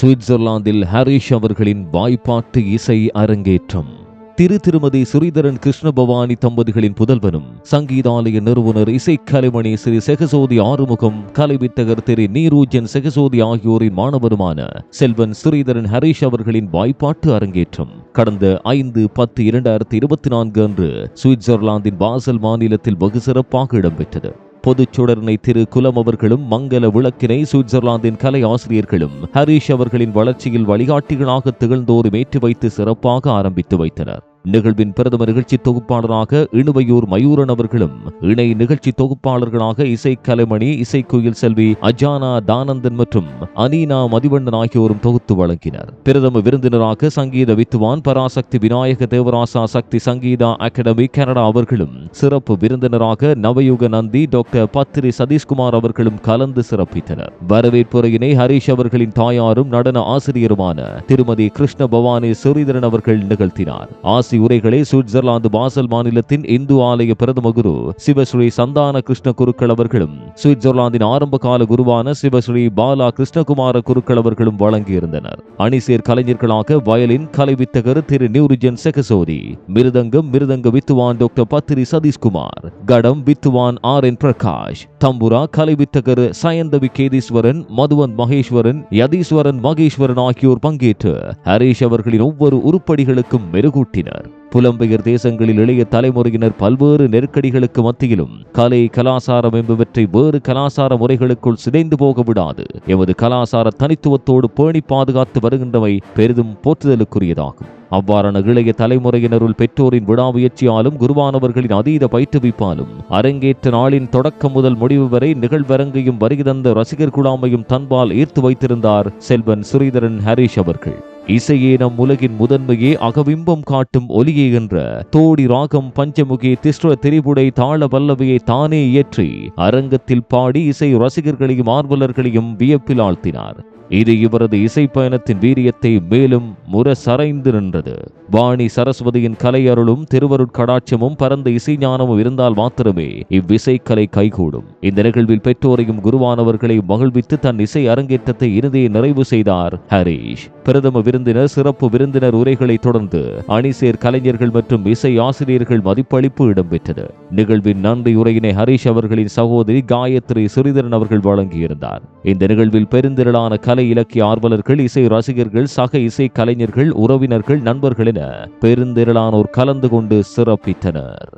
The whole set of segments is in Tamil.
சுவிட்சர்லாந்தில் ஹரிஷ் அவர்களின் வாய்ப்பாட்டு இசை அரங்கேற்றம். திரு திருமதி சுரீதரன் கிருஷ்ணபவானி தம்பதிகளின் புதல்வனும் சங்கீதாலய நிறுவனர் இசைக்கலைமணி ஸ்ரீ செகசோதி ஆறுமுகம் கலைவித்தகர் திரு நீரூஜன் செகசோதி ஆகியோரின் மாணவருமான செல்வன் ஸ்ரீதரன் ஹரீஷ் அவர்களின் வாய்ப்பாட்டு அரங்கேற்றம். கடந்த ஐந்து பத்து இரண்டாயிரத்தி இருபத்தி நான்கு அன்று சுவிட்சர்லாந்தின் பாசல் மாநிலத்தில் வெகு சிறப்பாக இடம்பெற்றது. பொதுச்சுடர்னை திரு குலம் அவர்களும் மங்கள விளக்கினை சுவிட்சர்லாந்தின் கலை ஆசிரியர்களும் ஹரீஷ் அவர்களின் வளர்ச்சியில் வழிகாட்டிகளாக திகழ்ந்தோரும் ஏற்றி வைத்து சிறப்பாக ஆரம்பித்து வைத்தனர். நிகழ்வின் பிரதம நிகழ்ச்சி தொகுப்பாளராக இணுவையூர் மயூரன் அவர்களும் இணை நிகழ்ச்சி தொகுப்பாளர்களாக இசை கலைமணி இசைக்குயில் செல்வி அஜானா தானந்தன் மற்றும் அனீனா மதிவண்ணன் ஆகியோரும் தொகுத்து வழங்கினர். பிரதம விருந்தினராக சங்கீத வித்துவான் பராசக்தி விநாயக தேவராசா சக்தி சங்கீதா அகாடமி கனடா அவர்களும் சிறப்பு விருந்தினராக நவயுக நந்தி டாக்டர் பத்ரி சதீஷ்குமார் அவர்களும் கலந்து சிறப்பித்தனர். வரவேற்புரையினை ஹரீஷ் அவர்களின் தாயாரும் நடன ஆசிரியருமான திருமதி கிருஷ்ண பவானி சுரீதரன் அவர்கள் நிகழ்த்தினார். ஆசி உரைகளை சுவிட்சர்லாந்து பாசல் மாநிலத்தின் இந்து ஆலய பிரதம குரு சிவஸ்ரீ சந்தான கிருஷ்ண குருக்கள் அவர்களும் சுவிட்சர்லாந்தின் ஆரம்ப கால குருவான சிவஸ்ரீ பாலா கிருஷ்ணகுமார குருக்கள் அவர்களும் வழங்கியிருந்தனர். அணிசேர் கலைஞர்களாக வயலின் கலைவித்தகர் திரு நியூரிஜன் செகசோதி மிருதங்கம் மிருதங்க வித்துவான் டாக்டர் பத்திரி சதீஷ்குமார் கடம் வித்துவான் ஆர் என் பிரகாஷ் தம்புரா கலைவித்தகர் சயந்தவி கேதீஸ்வரன் மதுவன் மகேஸ்வரன் யதீஸ்வரன் மகேஸ்வரன் ஆகியோர் பங்கேற்று ஹரீஷ் அவர்களின் ஒவ்வொரு உருப்படிகளுக்கும் மெருகூட்டினர். புலம்பெயர் தேசங்களில் இளைய தலைமுறையினர் பல்வேறு நெருக்கடிகளுக்கு மத்தியிலும் கலை கலாசாரம் என்பவற்றை வேறு கலாசார முறைகளுக்குள் சிதைந்து போக விடாது. எமது கலாசார தனித்துவத்தோடு பேணி பாதுகாத்து வருகின்றவை பெரிதும் போற்றுதலுக்குரியதாகும். அவ்வாறான இளைய தலைமுறையினருள் பெற்றோரின் விடாமுயற்சியாலும் குருவானவர்களின் அதீத பயிற்றுவிப்பாலும் அரங்கேற்ற நாளின் தொடக்கம் முதல் முடிவு வரை நிகழ்வரங்கையும் வருகை தந்த ரசிகர் குழாமையும் தன்பால் ஈர்த்து வைத்திருந்தார் செல்வன் சுரீதரன் ஹரிஷ் அவர்கள். இசையே நம் உலகின் முதன்மையே அகவிம்பம் காட்டும் ஒலியே என்ற தோடி ராகம் பஞ்சமுகி திஸ்ர திரிபுடை தாள பல்லவியை தானே இயற்றி அரங்கத்தில் பாடி இசை ரசிகர்களையும் ஆர்வலர்களையும் வியப்பில் ஆழ்த்தினார். இது இவரது இசை பயணத்தின் வீரியத்தை மேலும் முரசரைந்து நின்றது. வாணி சரஸ்வதியின் கலையருளும் திருவருட்கடாட்சமும் பரந்த இசை ஞானமும் இருந்தால் மாத்திரமே இவ்விசைக்கலை கைகூடும். இந்த நிகழ்வில் பெற்றோரையும் குருவானவர்களை மகிழ்வித்து தன் இசை அரங்கேற்றத்தை இறுதியை நிறைவு செய்தார் ஹரீஷ். பிரதம விருந்தினர் சிறப்பு விருந்தினர் உரைகளை தொடர்ந்து அணிசேர் கலைஞர்கள் மற்றும் இசை ஆசிரியர்கள் மதிப்பளிப்பு இடம்பெற்றது. நிகழ்வின் நன்றி உரையினை ஹரீஷ் அவர்களின் சகோதரி காயத்ரி சுரிதரன் அவர்கள் வழங்கியிருந்தார். இந்த நிகழ்வில் பெருந்திரளான கலை இலக்கிய ஆர்வலர்கள் இசை ரசிகர்கள் சக இசை கலைஞர்கள் உறவினர்கள் நண்பர்கள் என பெருந்திரளானோர் கலந்து கொண்டு சிறப்பித்தனர்.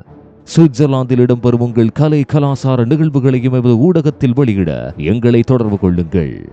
சுவிட்சர்லாந்தில் இடம்பெறும் உங்கள் கலை கலாசார நிகழ்வுகளையும் எமது ஊடகத்தில் வெளியிட எங்களை தொடர்பு கொள்ளுங்கள்.